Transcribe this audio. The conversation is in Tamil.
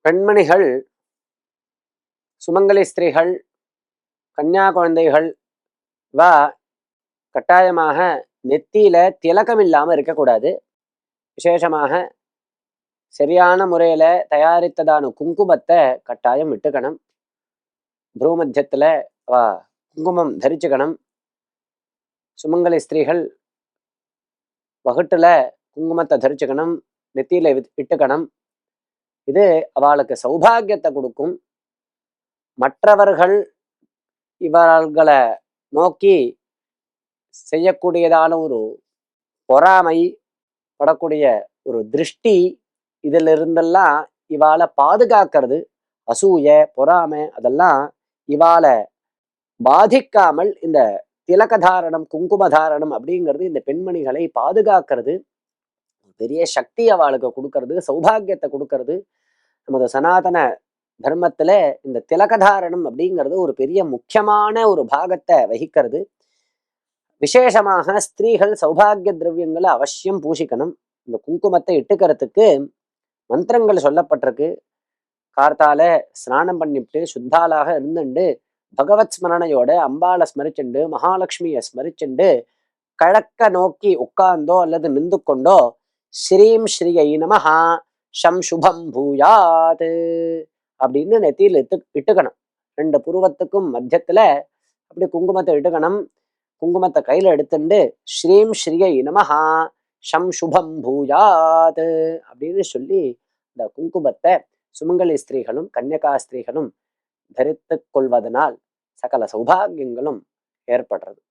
பெண்மணிகள் சுமங்கலி ஸ்திரீகள் கன்னியா குழந்தைகள் வா கட்டாயமாக நெத்தியில திலக்கம் இல்லாமல் இருக்கக்கூடாது. விசேஷமாக சரியான முறையில தயாரித்ததான குங்குமத்தை கட்டாயம் விட்டுக்கணும். புரூமத்தியத்துல வா குங்குமம் தரிச்சுக்கணும். சுமங்கலி ஸ்திரீகள் வகுட்டுல குங்குமத்தை தரிச்சுக்கணும். நெத்தியில வித்- இது அவளுக்கு சௌபாகியத்தை கொடுக்கும். மற்றவர்கள் இவர்களை நோக்கி செய்யக்கூடியதான ஒரு பொறாமை படக்கூடிய ஒரு திருஷ்டி இதுல இருந்தெல்லாம் இவாளை பாதுகாக்கிறது. அசூய பொறாமை அதெல்லாம் இவாளை பாதிக்காமல் இந்த திலகதாரணம் குங்குமதாரணம் அப்படிங்கிறது இந்த பெண்மணிகளை பாதுகாக்கிறது. பெரிய சக்தி அவளுக்கு கொடுக்கறது சௌபாகியத்தை கொடுக்கறது. நமது சனாதன தர்மத்துல இந்த திலகதாரணம் அப்படிங்கிறது ஒரு பெரிய முக்கியமான ஒரு பாகத்தை வகிக்கிறது. விசேஷமாக ஸ்திரீகள் சௌபாகிய திரவியங்களை அவசியம் பூசிக்கணும் இந்த குங்குமத்தை இட்டுக்கிறதுக்கு மந்திரங்கள் சொல்லப்பட்டிருக்கு. கார்த்தால ஸ்நானம் பண்ணிவிட்டு சுத்தாலாக இருந்துண்டு பகவத் ஸ்மரணையோட அம்பாளை ஸ்மரிச்சுண்டு மகாலட்சுமியை ஸ்மரிச்சுண்டு கிழக்க நோக்கி உட்கார்ந்தோ அல்லது நின்று கொண்டோ ஸ்ரீம் ஸ்ரீயை நமஹா ஷம் சுபம் பூயாத் அப்படின்னு நெத்தியில் இட்டு இட்டுக்கணும். ரெண்டு புருவத்துக்கும் மத்தியத்தில் அப்படி குங்குமத்தை இட்டுக்கணும். குங்குமத்தை கையில் எடுத்துண்டு ஸ்ரீம் ஸ்ரீயை நமஹா ஷம் சுபம் பூயாத் அப்படின்னு சொல்லி இந்த குங்குமத்தை சுமங்கலி ஸ்திரீகளும் கன்னியகா ஸ்திரீகளும் தரித்து கொள்வதனால் சகல சௌபாகியங்களும் ஏற்படுறது.